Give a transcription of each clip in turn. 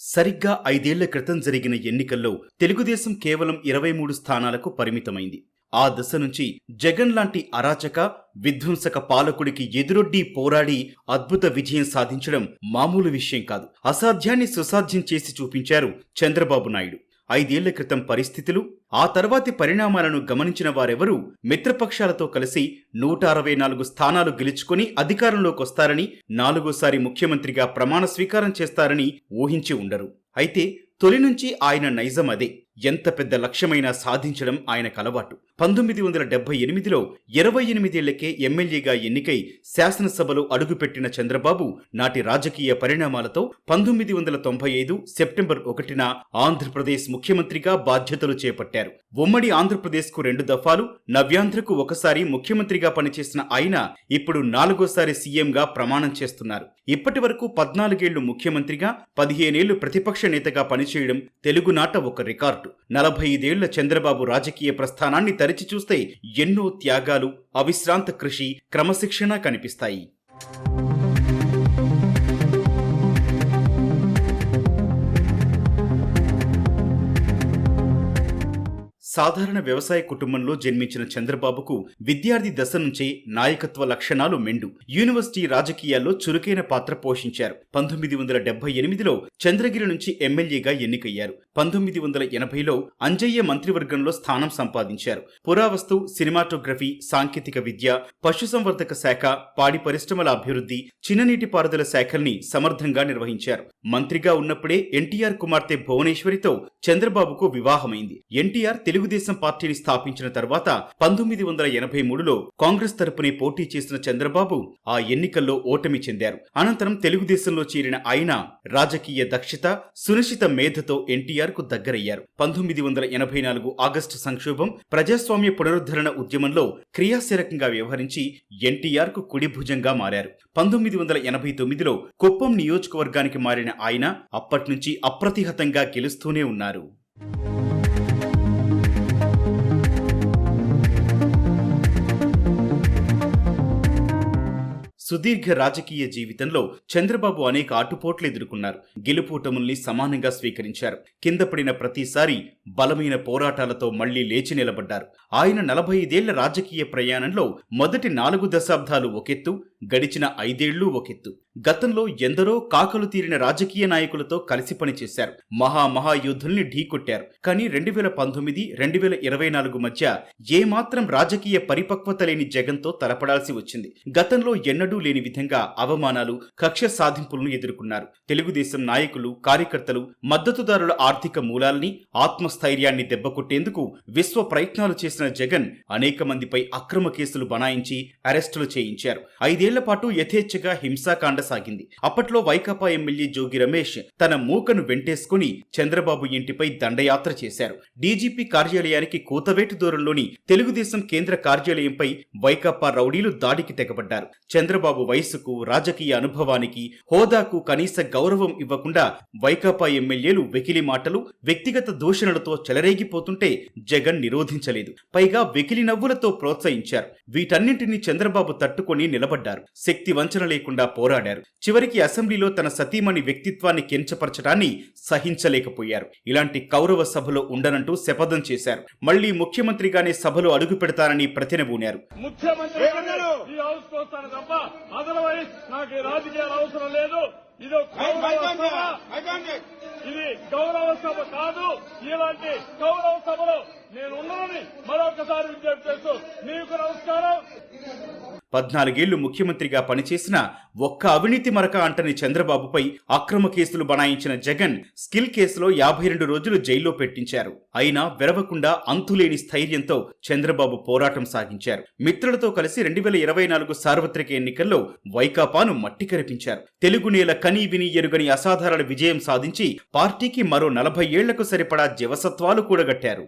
సరిగ్గా ఐదేళ్ళ క్రితం జరిగిన ఎన్నికల్లో తెలుగుదేశం కేవలం ఇరవై మూడు స్థానాలకు పరిమితమైంది. ఆ దశ నుంచి జగన్ లాంటి అరాచక విధ్వంసక పాలకుడికి ఎదురొడ్డి పోరాడి అద్భుత విజయం సాధించడం మామూలు విషయం కాదు. అసాధ్యాన్ని సుసాధ్యం చేసి చూపించారు చంద్రబాబు నాయుడు. ఐదేళ్ళ క్రితం పరిస్థితులు ఆ తర్వాతి పరిణామాలను గమనించిన వారెవరూ మిత్రపక్షాలతో కలిసి నూట అరవై నాలుగు స్థానాలు గెలుచుకుని అధికారంలోకి వస్తారని నాలుగోసారి ముఖ్యమంత్రిగా ప్రమాణ స్వీకారం చేస్తారని ఊహించి ఉండరు. అయితే తొలి నుంచి ఆయన నైజం అదే. ఎంత పెద్ద లక్ష్యమైనా సాధించడం ఆయనకు అలవాటు పంతొమ్మిది వందల డెబ్బై ఎనిమిదిలో ఇరవై ఎనిమిదేళ్ళకే ఎమ్మెల్యేగా ఎన్నికై శాసనసభలో అడుగుపెట్టిన చంద్రబాబు నాటి రాజకీయ పరిణామాలతో పంతొమ్మిది వందల తొంభై ఐదు సెప్టెంబర్ ఒకటిన ఆంధ్రప్రదేశ్ ముఖ్యమంత్రిగా బాధ్యతలు చేపట్టారు. ఉమ్మడి ఆంధ్రప్రదేశ్కు రెండు దఫాలు నవ్యాంధ్రకు ఒకసారి ముఖ్యమంత్రిగా పనిచేసిన ఆయన ఇప్పుడు నాలుగోసారి సీఎంగా ప్రమాణం చేస్తున్నారు. ఇప్పటి వరకు పద్నాలుగేళ్ళు ముఖ్యమంత్రిగా పదిహేనేళ్ళు ప్రతిపక్ష నేతగా పనిచేయడం తెలుగునాట ఒక రికార్డు. నలభై ఐదేళ్ళ చంద్రబాబు రాజకీయ ప్రస్థానాన్ని తరిచి చూస్తే ఎన్నో త్యాగాలు అవిశ్రాంత కృషి క్రమశిక్షణ కనిపిస్తాయి. సాధారణ వ్యవసాయ కుటుంబంలో జన్మించిన చంద్రబాబుకు విద్యార్థి దశ నుంచే నాయకత్వ లక్షణాలు మెండు. యూనివర్సిటీ రాజకీయాల్లో చురుకైన పాత్ర పోషించారు. పంతొమ్మిది వందల డెబ్బై ఎనిమిదిలో చంద్రగిరి నుంచి ఎమ్మెల్యేగా ఎన్నికయ్యారు. పంతొమ్మిది వందల ఎనభైలో అంజయ్య మంత్రివర్గంలో స్థానం సంపాదించారు. పురావస్తు సినిమాటోగ్రఫీ సాంకేతిక విద్య పశుసంవర్ధక శాఖ పాడి పరిశ్రమల అభివృద్ధి చిన్ననీటిపారుదల శాఖల్ని సమర్థంగా నిర్వహించారు. మంత్రిగా ఉన్నప్పుడే ఎన్టీఆర్ కుమార్తె భువనేశ్వరితో చంద్రబాబుకు వివాహమైంది. ఎన్టీఆర్ తెలుగుదేశం పార్టీని స్థాపించిన తర్వాత పంతొమ్మిది వందల ఎనభై మూడులో కాంగ్రెస్ తరపునే పోటీ చేసిన చంద్రబాబు ఆ ఎన్నికల్లో ఓటమి చెందారు. అనంతరం తెలుగుదేశంలో చేరిన ఆయన రాజకీయ దక్షత సునిశ్చిత మేధతో ఎన్టీఆర్ కు దగ్గరయ్యారు. పంతొమ్మిది వందల ఎనభై నాలుగు ఆగస్టు సంక్షోభం ప్రజాస్వామ్య పునరుద్ధరణ ఉద్యమంలో క్రియాశీలకంగా వ్యవహరించి ఎన్టీఆర్కు కుడి భుజంగా మారారు. పంతొమ్మిది వందల ఎనభై తొమ్మిదిలో కుప్పం నియోజకవర్గానికి మారిన ఆయన అప్పట్నుంచి అప్రతిహతంగా గెలుస్తూనే ఉన్నారు. సుదీర్ఘ రాజకీయ జీవితంలో చంద్రబాబు అనేక ఆటుపోట్లు ఎదుర్కొన్నారు. గెలుపోటముల్ని సమానంగా స్వీకరించారు. కింద పడిన ప్రతిసారి బలమైన పోరాటాలతో మళ్ళీ లేచి నిలబడ్డారు. ఆయన నలభై ఐదేళ్ళ రాజకీయ ప్రయాణంలో మొదటి నాలుగు దశాబ్దాలు ఒకెత్తు గడిచిన ఐదేళ్ళు ఒకెత్తు. గతంలో ఎందరో కాకలు తీరిన రాజకీయ నాయకులతో కలిసి పనిచేశారు. మహా మహాయుద్ధుల్ని ఢీకొట్టారు. కానీ రెండు వేల పంతొమ్మిది రెండు వేల ఇరవై నాలుగు మధ్య ఏమాత్రం రాజకీయ పరిపక్వత లేని జగన్తో తలపడాల్సి వచ్చింది. గతంలో ఎన్నడూ లేని విధంగా అవమానాలు కక్ష సాధింపులను ఎదుర్కొన్నారు. తెలుగుదేశం నాయకులు కార్యకర్తలు మద్దతుదారుల ఆర్థిక మూలాల్ని ఆత్మస్థైర్యాన్ని దెబ్బకొట్టేందుకు విశ్వ ప్రయత్నాలు చేసిన జగన్ అనేక మందిపై అక్రమ కేసులు బనాయించి అరెస్టులు చేయించారు. ఐదేళ్ళ పాటు యథేచ్ఛగా హింసాకాండ సాగింది. అప్పట్లో వైకాపా ఎమ్మెల్యే జోగి రమేష్ తన మూకను వెంటేసుకుని చంద్రబాబు ఇంటిపై దండయాత్ర చేశారు. డీజీపీ కార్యాలయానికి కూతవేటు దూరంలోని తెలుగుదేశం కేంద్ర కార్యాలయంపై వైకాపా రౌడీలు దాడికి తెగబడ్డారు. చంద్రబాబు వయసుకు రాజకీయ అనుభవానికి హోదాకు కనీస గౌరవం ఇవ్వకుండా వైకాపా ఎమ్మెల్యేలు వెకిలి మాటలు వ్యక్తిగత దూషణలతో చెలరేగిపోతుంటే జగన్ నిరోధించలేదు. పైగా వెకిలి నవ్వులతో ప్రోత్సహించారు. వీటన్నింటినీ చంద్రబాబు తట్టుకొని నిలబడ్డారు. శక్తి వంచన లేకుండా పోరాడారు. చివరికి అసెంబ్లీలో తన సతీమణి వ్యక్తిత్వాన్ని కించపరచడాన్ని సహించలేకపోయారు. ఇలాంటి కౌరవ సభలో ఉండనంటూ శపథం చేశారు. మళ్ళీ ముఖ్యమంత్రిగానే సభలో అడుగు పెడతానని ప్రతినబూనారు ఇది గౌరవ సభ. కాదు. ఇలాంటి గౌరవ సభలో నేను ఉన్నానని మరొకసారి విజ్ఞప్తి చేస్తూ మీకు నమస్కారం. పద్నాలుగేళ్ళు ముఖ్యమంత్రిగా పనిచేసిన ఒక్క అవినీతి మరక అంటని చంద్రబాబుపై అక్రమ కేసులు బనాయించిన జగన్ స్కిల్ కేసులో యాభై రెండు రోజులు జైల్లో పెట్టించారు. అయినా వెరవకుండా అంతులేని స్థైర్యంతో చంద్రబాబు పోరాటం సాగించారు. మిత్రులతో కలిసి రెండు వేల ఇరవై నాలుగు సార్వత్రిక ఎన్నికల్లో వైకాపాను మట్టి కరిపించారు తెలుగు నేల కనీ విని ఎరుగని అసాధారణ విజయం సాధించి పార్టీకి మరో నలభై ఏళ్ళకు సరిపడా జీవసత్వాలు కూడగట్టారు.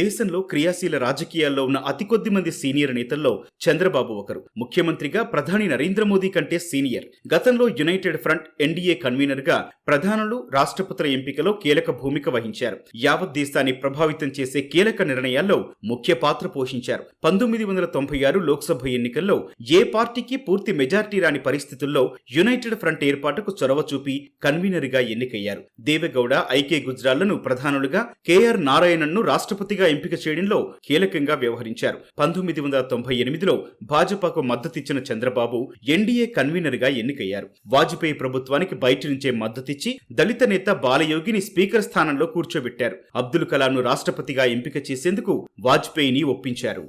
దేశంలో క్రియాశీల రాజకీయాల్లో ఉన్న అతి కొద్ది మంది సీనియర్ నేతల్లో చంద్రబాబు ఒకరు. ముఖ్యమంత్రిగా ప్రధాని నరేంద్ర మోదీ కంటే సీనియర్. గతంలో యునైటెడ్ ఫ్రంట్ ఎన్డీఏ కన్వీనర్గా ప్రధానులు రాష్ట్రపతుల ఎంపికలో కీలక భూమిక వహించారు. యావత్ దేశాన్ని ప్రభావితం చేసే కీలక నిర్ణయాల్లో ముఖ్య పాత్ర పోషించారు. పంతొమ్మిది వందల తొంభై ఆరు లోక్సభ ఎన్నికల్లో ఏ పార్టీకి పూర్తి మెజార్టీ రాని పరిస్థితుల్లో యునైటెడ్ ఫ్రంట్ ఏర్పాటుకు చొరవ చూపి కన్వీనర్గా ఎన్నికయ్యారు. దేవెగౌడ ఐకే గుజ్రాల్లను ప్రధానులుగా కేఆర్ నారాయణన్ను రాష్ట్రపతిగా ఎంపిక చేయడంలో కీలకంగా వ్యవహరించారు. పంతొమ్మిది వందల తొంభై ఎనిమిదిలో భాజపాకు మద్దతిచ్చిన చంద్రబాబు ఎన్డీఏ కన్వీనర్గా ఎన్నికయ్యారు. వాజ్పేయి ప్రభుత్వానికి బయట నుంచే మద్దతిచ్చి దళిత నేత బాలయోగిని స్పీకర్ స్థానంలో కూర్చోబెట్టారు. అబ్దుల్ కలాంను రాష్ట్రపతిగా ఎంపిక చేసేందుకు వాజ్పేయిని ఒప్పించారు.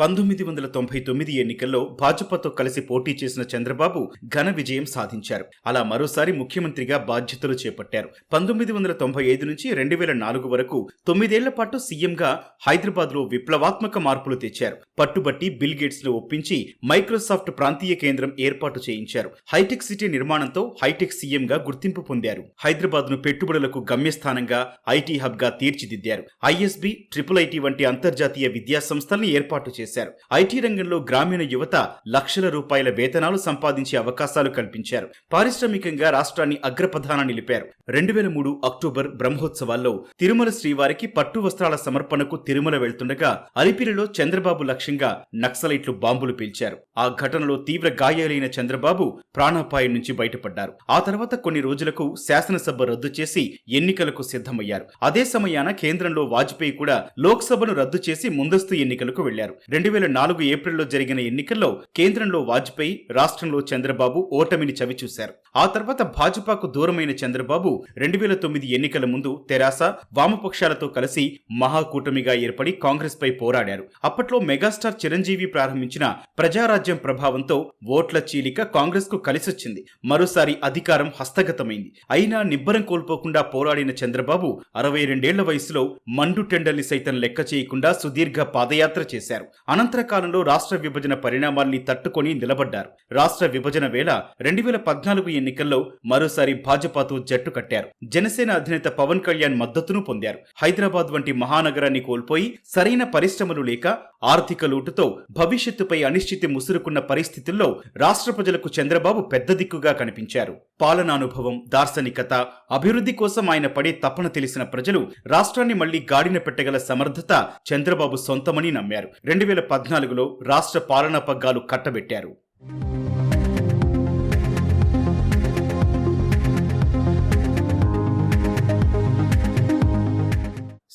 పంతొమ్మిది వందల తొంభై తొమ్మిది ఎన్నికల్లో భాజపాతో కలిసి పోటీ చేసిన చంద్రబాబు ఘన విజయం సాధించారు. అలా మరోసారి ముఖ్యమంత్రిగా బాధ్యతలు చేపట్టారు. పంతొమ్మిది వందల తొంభై ఐదు నుంచి రెండు వేల నాలుగు వరకు తొమ్మిదేళ్ళ పాటు సీఎంగా హైదరాబాద్లో విప్లవాత్మక మార్పులు తెచ్చారు. పట్టుబట్టి బిల్ గేట్స్ను ఒప్పించి మైక్రోసాఫ్ట్ ప్రాంతీయ కేంద్రం ఏర్పాటు చేయించారు. హైటెక్ సిటీ నిర్మాణంతో హైటెక్ సీఎంగా గుర్తింపు పొందారు. హైదరాబాద్ను పెట్టుబడులకు గమ్యస్థానంగా ఐటీ హబ్గా తీర్చిదిద్దారు. ఐఎస్బి ట్రిపుల్ ఐటీ వంటి అంతర్జాతీయ విద్యా సంస్థల్ని ఏర్పాటు చేశారు. ఐటీ రంగంలో గ్రామీణ యువత లక్షల రూపాయల వేతనాలు సంపాదించే అవకాశాలు కల్పించారు పారిశ్రామికంగా రాష్ట్రాన్ని అగ్రపథాన నిలిపారు. రెండు వేల మూడు అక్టోబర్ బ్రహ్మోత్సవాల్లో తిరుమల శ్రీవారికి పట్టు వస్త్రాల సమర్పణకు తిరుమల వెళ్తుండగా అలిపిరిలో చంద్రబాబు లక్ష్యంగా నక్సలైట్లు బాంబులు పీల్చారు. ఆ ఘటనలో తీవ్ర గాయాలైన చంద్రబాబు ప్రాణాపాయం నుంచి బయటపడ్డారు. ఆ తర్వాత కొన్ని రోజులకు శాసనసభ రద్దు చేసి ఎన్నికలకు సిద్ధమయ్యారు. అదే సమయాన కేంద్రంలో వాజ్పేయి కూడా లోక్సభను రద్దు చేసి ముందస్తు ఎన్నికలకు వెళ్ళారు. రెండు వేల నాలుగు ఏప్రిల్లో జరిగిన ఎన్నికల్లో కేంద్రంలో వాజ్పేయి రాష్ట్రంలో చంద్రబాబు ఓటమిని చవిచూశారు. ఆ తర్వాత భాజపాకు దూరమైన చంద్రబాబు రెండు వేల తొమ్మిది ఎన్నికల ముందు తెరాస వామపక్షాలతో కలిసి మహాకూటమిగా ఏర్పడి కాంగ్రెస్ పై పోరాడారు. అప్పట్లో మెగాస్టార్ చిరంజీవి ప్రారంభించిన ప్రజారాజ్యం ప్రభావంతో ఓట్ల చీలిక కాంగ్రెస్కు కలిసొచ్చింది. మరోసారి అధికారం హస్తగతమైంది. అయినా నిబ్బరం కోల్పోకుండా పోరాడిన చంద్రబాబు అరవై రెండేళ్ళ వయసులో మండు టెండల్ని సైతం లెక్క చేయకుండా సుదీర్ఘ పాదయాత్ర చేశారు. అనంతర కాలంలో రాష్ట్ర విభజన పరిణామాల్ని తట్టుకొని నిలబడ్డారు. రాష్ట్ర విభజన వేళ రెండు వేల పద్నాలుగు ఎన్నికల్లో మరోసారి భాజపాతో జట్టు కట్టారు. జనసేన అధినేత పవన్ కళ్యాణ్ మద్దతును పొందారు. హైదరాబాద్ వంటి మహానగరాన్ని కోల్పోయి సరైన పరిశ్రమలు లేక ఆర్థిక లోటుతో భవిష్యత్తుపై అనిశ్చితి ముసురుకున్న పరిస్థితుల్లో రాష్ట్ర ప్రజలకు చంద్రబాబు పెద్ద దిక్కుగా కనిపించారు. పాలనానుభవం దార్శనికత అభివృద్ధి కోసం ఆయన పడే తపన తెలిసిన ప్రజలు రాష్ట్రాన్ని మళ్ళీ గాడిన పెట్టగల సమర్థత చంద్రబాబు సొంతమని నమ్మారు. రెండు వేల పద్నాలుగులో రాష్ట్ర పాలనా పగ్గాలు కట్టబెట్టారు.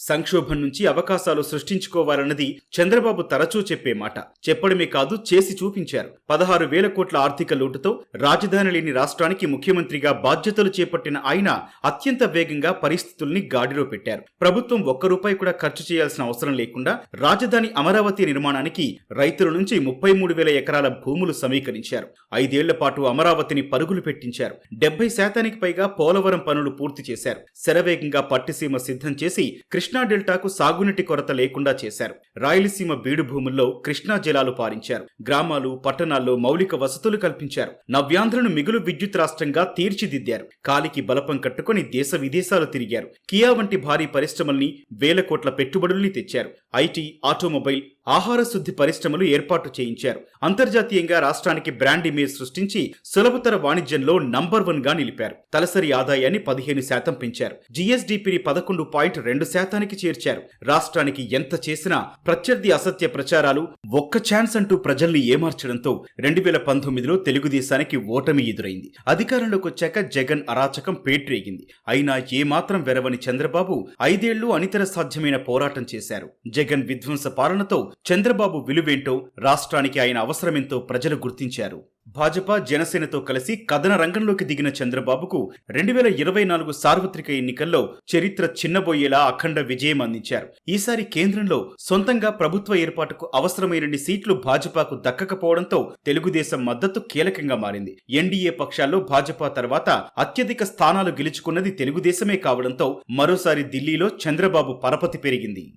సంక్షోభం నుంచి అవకాశాలు సృష్టించుకోవాలన్నది చంద్రబాబు తరచూ చెప్పే మాట. చెప్పడమే కాదు చేసి చూపించారు. పదహారు వేల కోట్ల ఆర్థిక లోటుతో రాజధాని లేని రాష్ట్రానికి ముఖ్యమంత్రిగా బాధ్యతలు చేపట్టిన ఆయన అత్యంత వేగంగా పరిస్థితుల్ని గాడిలో పెట్టారు. ప్రభుత్వం ఒక్క రూపాయి కూడా ఖర్చు చేయాల్సిన అవసరం లేకుండా రాజధాని అమరావతి నిర్మాణానికి రైతుల నుంచి ముప్పై మూడు వేల ఎకరాల భూములు సమీకరించారు. ఐదేళ్ళ పాటు అమరావతిని పరుగులు పెట్టించారు. డెబ్బై శాతానికి పైగా పోలవరం పనులు పూర్తి చేశారు. శరవేగంగా పట్టిసీమ సిద్ధం చేసి కృష్ణ డెల్టాకు సాగునీటి కొరత లేకుండా చేశారు. రాయలసీమ బీడు భూముల్లో కృష్ణా జలాలు పారించారు. గ్రామాలు పట్టణాల్లో మౌలిక వసతులు కల్పించారు. నవ్యాంధ్రను మిగులు విద్యుత్ రాష్ట్రంగా తీర్చిదిద్దారు. కాలికి బలపం కట్టుకొని దేశ విదేశాలు తిరిగారు. కియా వంటి భారీ పరిశ్రమల్ని వేల కోట్ల పెట్టుబడుల్ని తెచ్చారు. ఐటీ ఆటోమొబైల్ ఆహార శుద్ధి పరిశ్రమలు ఏర్పాటు చేయించారు. అంతర్జాతీయంగా రాష్ట్రానికి బ్రాండ్ ఇమేజ్ సృష్టించి సులభతర వాణిజ్యంలో నంబర్ వన్గా నిలిపారు. తలసరి ఆదాయాన్ని పదిహేను శాతం పెంచారు. జీఎస్డీపీని పదకొండు పాయింట్ రెండు శాతానికి చేర్చారు. రాష్ట్రానికి ఎంత చేసినా ప్రత్యర్థి అసత్య ప్రచారాలు ఒక్క ఛాన్స్ అంటూ ప్రజల్ని ఏమార్చడంతో రెండు వేల పంతొమ్మిదిలో తెలుగుదేశానికి ఓటమి ఎదురైంది. అధికారంలోకి వచ్చాక జగన్ అరాచకం పేట్రేగింది. అయినా ఏమాత్రం వెరవని చంద్రబాబు ఐదేళ్ళు అనితర సాధ్యమైన పోరాటం చేశారు. జగన్ విధ్వంస పాలనతో చంద్రబాబు విలువేంటో రాష్ట్రానికి ఆయన అవసరమెంతో ప్రజలు గుర్తించారు. భాజపా జనసేనతో కలిసి కథన రంగంలోకి దిగిన చంద్రబాబుకు రెండు వేల ఇరవై నాలుగు సార్వత్రిక ఎన్నికల్లో చరిత్ర చిన్నబోయేలా అఖండ విజయం అందించారు. ఈసారి కేంద్రంలో సొంతంగా ప్రభుత్వ ఏర్పాటుకు అవసరమైన సీట్లు భాజపాకు దక్కకపోవడంతో తెలుగుదేశం మద్దతు కీలకంగా మారింది. ఎన్డీఏ పక్షాల్లో భాజపా తర్వాత అత్యధిక స్థానాలు గెలుచుకున్నది తెలుగుదేశమే కావడంతో మరోసారి ఢిల్లీలో చంద్రబాబు పరపతి పెరిగింది.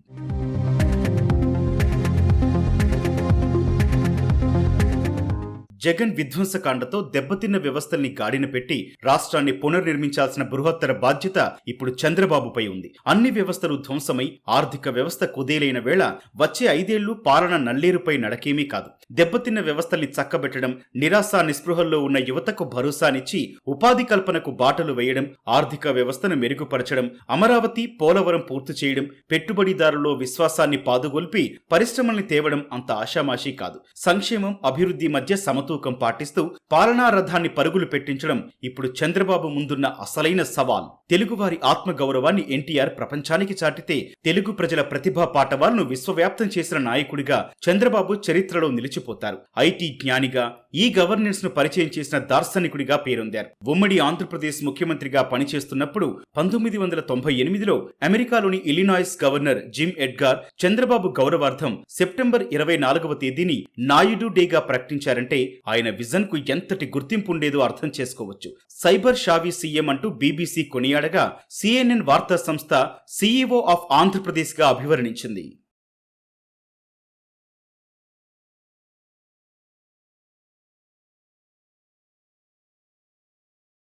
జగన్ విధ్వంసకాండతో దెబ్బతిన్న వ్యవస్థల్ని గాడిన పెట్టి రాష్ట్రాన్ని పునర్నిర్మించాల్సిన బృహత్తర బాధ్యత ఇప్పుడు చంద్రబాబుపై ఉంది. అన్ని వ్యవస్థలు ధ్వంసమై ఆర్థిక వ్యవస్థ కుదేలైన వేళ వచ్చే ఐదేళ్ళు పాలన నల్లేరుపై నడకేమీ కాదు. దెబ్బతిన్న వ్యవస్థల్ని చక్కబెట్టడం నిరాశ నిస్పృహల్లో ఉన్న యువతకు భరోసానిచ్చి ఉపాధి కల్పనకు బాటలు వేయడం ఆర్థిక వ్యవస్థను మెరుగుపరచడం అమరావతి పోలవరం పూర్తి చేయడం పెట్టుబడిదారుల్లో విశ్వాసాన్ని పాదుగొల్పి పరిశ్రమల్ని తేవడం అంత ఆషామాషీ కాదు. సంక్షేమం అభివృద్ధి మధ్య సమతూకం పాటిస్తూ పాలనా రథాన్ని పరుగులు పెట్టించడం ఇప్పుడు చంద్రబాబు ముందున్న అసలైన సవాల్. తెలుగువారి ఆత్మగౌరవాన్ని ఎన్టీఆర్ ప్రపంచానికి చాటితే తెలుగు ప్రజల ప్రతిభా పాటవాలను విశ్వవ్యాప్తం చేసిన నాయకుడిగా చంద్రబాబు చరిత్రలో నిలిచిపోతారు. ఐటీ జ్ఞానిగా ఈ గవర్నెన్స్ను పరిచయం చేసిన దార్శనికుడిగా పేరొందారు. ఉమ్మడి ఆంధ్రప్రదేశ్ ముఖ్యమంత్రిగా పనిచేస్తున్నప్పుడు పంతొమ్మిది వందల తొంభై ఎనిమిదిలో అమెరికాలోని Illinois governor Jim Edgar Chandrababu గౌరవార్థం సెప్టెంబర్ ఇరవై నాలుగవ తేదీని నాయుడు డేగా ప్రకటించారంటే ఆయన విజన్కు ఎంతటి గుర్తింపు ఉండేదో అర్థం చేసుకోవచ్చు. సైబర్ షావి సీఎం అంటూ బీబీసీ కొనియాడగా సిఎన్ఎన్ వార్తా సంస్థ సీఈఓ ఆఫ్ ఆంధ్రప్రదేశ్గా అభివర్ణించింది.